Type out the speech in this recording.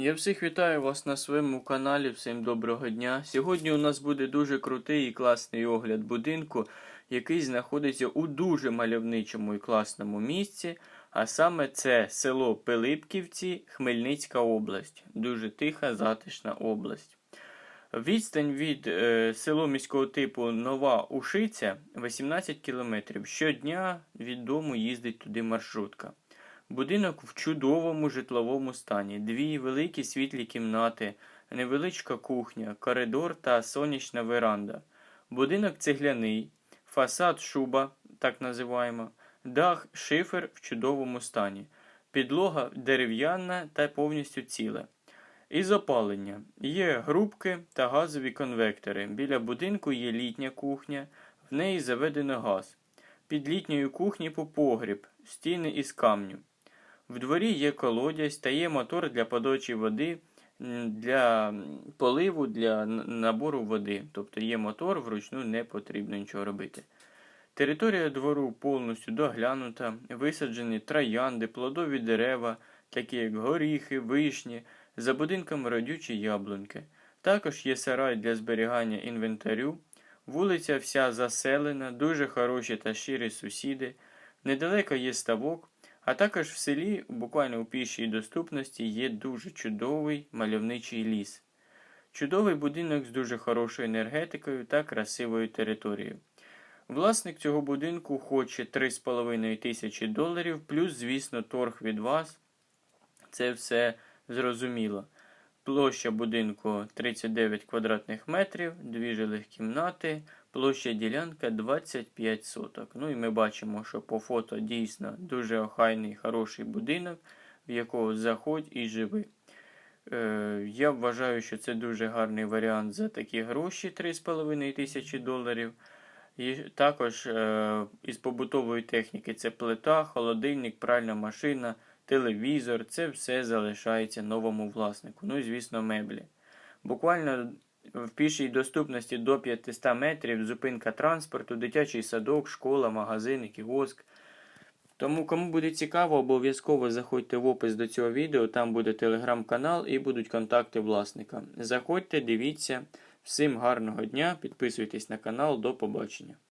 Я всіх вітаю вас на своєму каналі. Всім доброго дня. Сьогодні у нас буде дуже крутий і класний огляд будинку, який знаходиться у дуже мальовничому і класному місці. А саме це село Пилипківці, Хмельницька область. Дуже тиха, затишна область. Відстань від е, село міського типу Нова Ушиця 18 кілометрів. Щодня від дому їздить туди маршрутка. Будинок в чудовому житловому стані. Дві великі світлі кімнати, невеличка кухня, коридор та сонячна веранда. Будинок цегляний, фасад шуба, так називаємо, дах шифер в чудовому стані, підлога дерев'яна та повністю ціла. Із опалення є грубки та газові конвектори. Біля будинку є літня кухня, в неї заведено газ. Під літньою кухні по погріб, стіни із камню. В дворі є колодязь та є мотор для подачі води для поливу, для набору води. Тобто є мотор, вручну не потрібно нічого робити. Територія двору повністю доглянута, висаджені троянди, плодові дерева, такі як горіхи, вишні, за будинком родючі яблуньки. Також є сарай для зберігання інвентарю, вулиця вся заселена, дуже хороші та щирі сусіди. Недалеко є ставок, а також в селі, буквально у пішій доступності, є дуже чудовий мальовничий ліс. Чудовий будинок з дуже хорошою енергетикою та красивою територією. Власник цього будинку хоче 3,5 тисячі доларів, плюс, звісно, торг від вас. Це все зрозуміло. Площа будинку 39 квадратних метрів, дві жилих кімнати, площа ділянка 25 соток. Ну і ми бачимо, що по фото дійсно дуже охайний, хороший будинок, в якого заходь і живи. Е, я вважаю, що це дуже гарний варіант за такі гроші 3,5 тисячі доларів. І також е, із побутової техніки це плита, холодильник, пральна машина, телевізор. Це все залишається новому власнику. Ну і, звісно, меблі. Буквально в пішій доступності до 500 метрів зупинка транспорту, дитячий садок, школа, магазин, кіоск. Тому, кому буде цікаво, обов'язково заходьте в опис до цього відео, там буде телеграм-канал і будуть контакти власника. Заходьте, дивіться. Всім гарного дня, підписуйтесь на канал, до побачення.